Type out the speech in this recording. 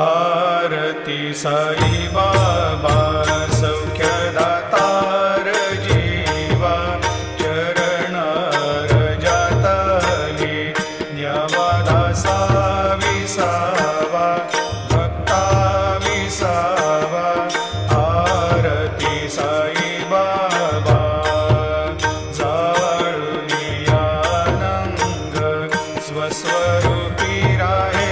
आरतीबा सौख्यदा तारजीवा चरणजाताले ज्ञवदा सा विसा वा भक्ता विसा वा आरती सा ऐबावा सावळियानङ्गस्वरूपि राय